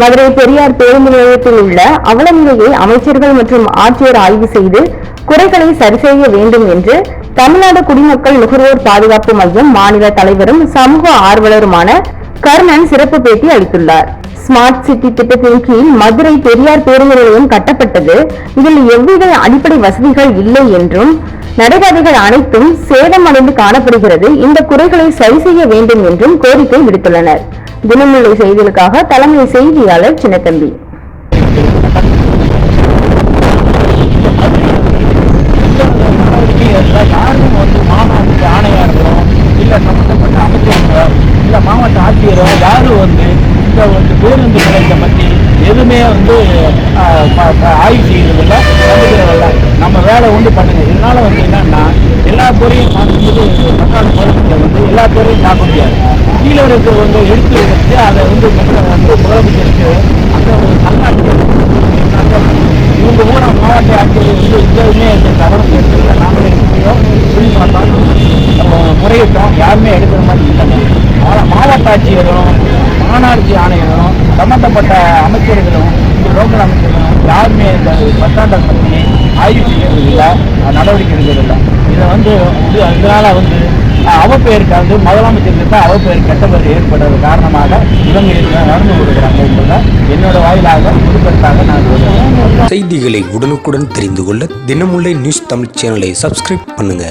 மதுரை பெரியார் பேருந்து நிலையத்தில் உள்ள அவலநிலையை அமைச்சர்கள் மற்றும் ஆட்சியர் ஆய்வு செய்து குறைகளை சரி செய்ய வேண்டும் என்று தமிழ்நாடு குடிமக்கள் நுகர்வோர் பாதுகாப்பு மையம் மாநில தலைவரும் சமூக ஆர்வலருமான கர்ணன் சிறப்பு பேட்டி அளித்துள்ளார். ஸ்மார்ட் சிட்டி திட்டத்தின் கீழ் மதுரை பெரியார் பேருந்து நிலையம் கட்டப்பட்டது. இதில் எவ்வித அடிப்படை வசதிகள் இல்லை என்றும் நடைபாதைகள் அனைத்தும் சேதமடைந்து காணப்படுகிறது. இந்த குறைகளை சரி செய்ய வேண்டும் என்றும் கோரிக்கை விடுத்துள்ளனர். தினமுல்லை செய்திகளுக்காக தலைமை செய்தியாளர் சின்னத்தம்பி. நடவடிக்கைகள்ல வந்து மாநாட்டுக்கு ஆணையா இருக்கிறோம் இல்ல சம்பந்தப்பட்ட அமைச்சர்களோ இல்ல மாவட்ட ஆட்சியரோ யாரும் வந்து இந்த வந்து பேருந்து நிலையத்தை பத்தி எதுவுமே வந்து ஆய்வு செய்யறதில்ல கண்டுக்கிறதில்ல நம்ம வேலை உண்டு பண்ணுங்க இதனால வந்து என்னன்னா எல்லா துறையும் பார்க்கும்போது தமிழ்நாடு முதலமைச்சர் வந்து எல்லா துறையும் பார்க்க முடியாது. கீழே இருக்க வந்து எடுத்து வச்சு அதை வந்து வந்து முதலமைச்சருக்கு அந்த ஒரு தமிழ்நாட்டுக்கு இவங்க கூட மாவட்ட ஆட்சியர் வந்து எதுவுமே இந்த கவனம் எடுத்துக்கல நாங்களே இருக்கிறோம் சொல்லி பார்த்தோம் நம்ம முறையிட்டோம் யாருமே எடுக்கிற மாதிரி இல்லைங்க. ஆனால் மாவட்ட ஆட்சியரும் மாநாட்சி ஆணையரும் சம்பந்தப்பட்ட அமைச்சர்களும் லோக்கல் அமைச்சர்களும் யாருமே இந்த பஸ் ஸ்டாண்டை பற்றி ஆய்வு செய்யறது இல்லை நடவடிக்கை எடுக்கிறது இல்லை இதை வந்து இது இதனால வந்து அவப்பெயருக்கு வந்து முதலமைச்சருக்கு அவப்பெயர் கெட்ட பெயர் ஏற்படுறது காரணமாக இவங்க நடந்து கொடுக்குறாங்க என்பதை என்னோட வாயிலாக பொதுப்பெருத்தாக நான் செய்திகளை உடனுக்குடன் தெரிந்து கொள்ள தினமுல்லை நியூஸ் தமிழ் சேனலை சப்ஸ்கிரைப் பண்ணுங்க.